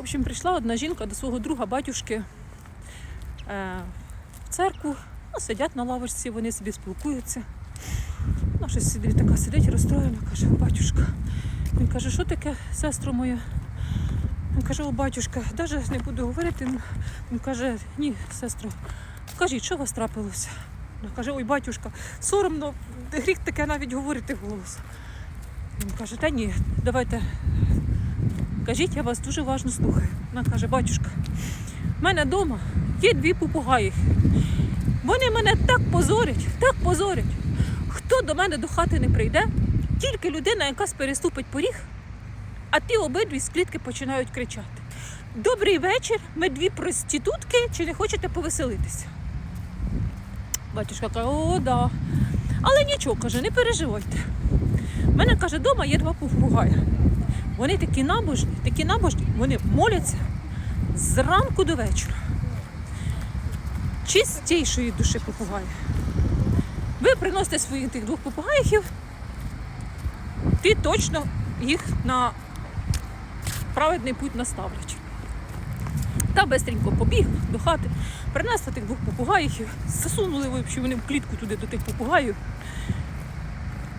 В общем, прийшла одна жінка до свого друга батюшки е, в церкву. Ну, сидять на лавочці, вони собі спілкуються. Вона щось сидить, така сидить розстроєна, каже, батюшка. Він каже, що таке, сестро моя? Він каже, о, батюшка, навіть не буду говорити. Він- Він каже, ні, сестро, кажіть, що у вас трапилося? Вона каже, ой, батюшка, соромно, гріх таке навіть говорити голос. Він каже, та ні, давайте. Кажіть, я вас дуже уважно слухаю. Вона каже, батюшка, в мене вдома є дві попугаї. Вони мене так позорять, так позорять. Хто до мене до хати не прийде, тільки людина, яка переступить поріг, а ті обидві з клітки починають кричати. Добрий вечір, ми дві проститутки, чи не хочете повеселитися? Батюшка каже, о, да. Але нічого, каже, не переживайте. У мене каже, вдома є два попугая. Вони такі набожні, такі набожні, вони моляться зранку до вечора. Чистішої душі попугаї. Ви приносите своїх тих двох попугаїв, ти точно їх на праведний путь наставлять. Та бистренько побіг до хати, принесли тих двох попугаїв, засунули взагалі вони в клітку туди до тих попугаїв.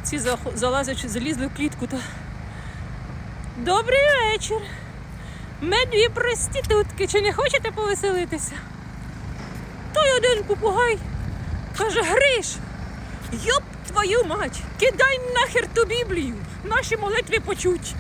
Ці залазячи, залізли в клітку та. Добрий вечір! Ми дві проститутки, чи не хочете повеселитися? Той один попугай каже, Гриш, йоп твою мать, кидай нахер ту Біблію, наші молитви почуть.